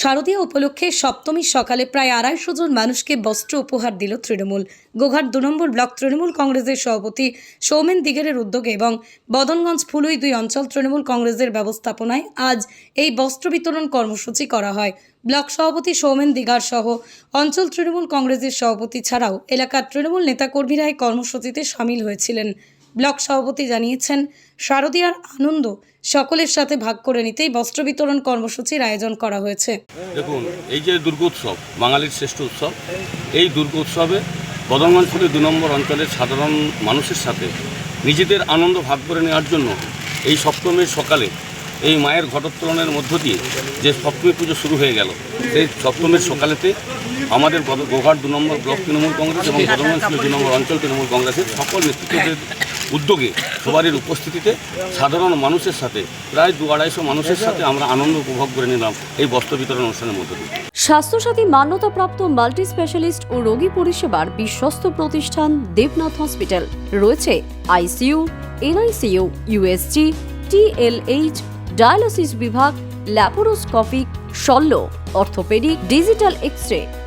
শারদীয় উপলক্ষে সপ্তমীর সকালে প্রায় আড়াইশো জন মানুষকে বস্ত্র উপহার দিল তৃণমূল। গোঘাট দু নম্বর ব্লক তৃণমূল কংগ্রেসের সভাপতি সৌমেন দিগেরের উদ্যোগে এবং বদনগঞ্জ ফুলুই দুই অঞ্চল তৃণমূল কংগ্রেসের ব্যবস্থাপনায় আজ এই বস্ত্র বিতরণ কর্মসূচি করা হয়। ব্লক সভাপতি সৌমেন দিগার সহ অঞ্চল তৃণমূল কংগ্রেসের সভাপতি ছাড়াও এলাকার তৃণমূল নেতাকর্মীরা এই কর্মসূচিতে সামিল হয়েছিলেন। ব্লক সভাপতি জানিয়েছেন শারদীয়ার আনন্দ সকলের সাথে ভাগ করে নিতেই বস্ত্র বিতরণ কর্মসূচির আয়োজন করা হয়েছে। দেখুন, এই যে দুর্গোৎসব বাঙালির শ্রেষ্ঠ উৎসব, এই দুর্গোৎসবে ফুলে দু নম্বর অঞ্চলের সাধারণ মানুষের সাথে নিজেদের আনন্দ ভাগ করে নেওয়ার জন্য এই সপ্তমীর সকালে এই মায়ের ঘটোত্তোলনের মধ্য দিয়ে যে সপ্তমী পুজো শুরু হয়ে গেল, সেই সপ্তমীর সকালেতে আমাদের গোঘাট দু নম্বর ব্লক তৃণমূল কংগ্রেস এবং ফুলে দু নম্বর অঞ্চল তৃণমূল কংগ্রেসের সকল নেতৃত্বদের উদ্যোগে সবারই উপস্থিতিতে সাধারণ মানুষের সাথে, প্রায় দু আড়াইশো মানুষের সাথে আমরা আনন্দ উপভোগ করে নিলাম এই বস্ত্র বিতরণ অনুষ্ঠানের মধ্য দিয়ে। স্বাস্থ্যসাথী মান্যতাপ্রাপ্ত মাল্টি স্পেশালিস্ট ও রোগী পরিষেবার বিশ্বস্ত প্রতিষ্ঠান দেবনাথ হসপিটাল। রয়েছে ICU, NICU USG TLH dialysis বিভাগ, ল্যাপারোস্কোপিক, শল্য, অর্থোপেডিক, ডিজিটাল এক্স রে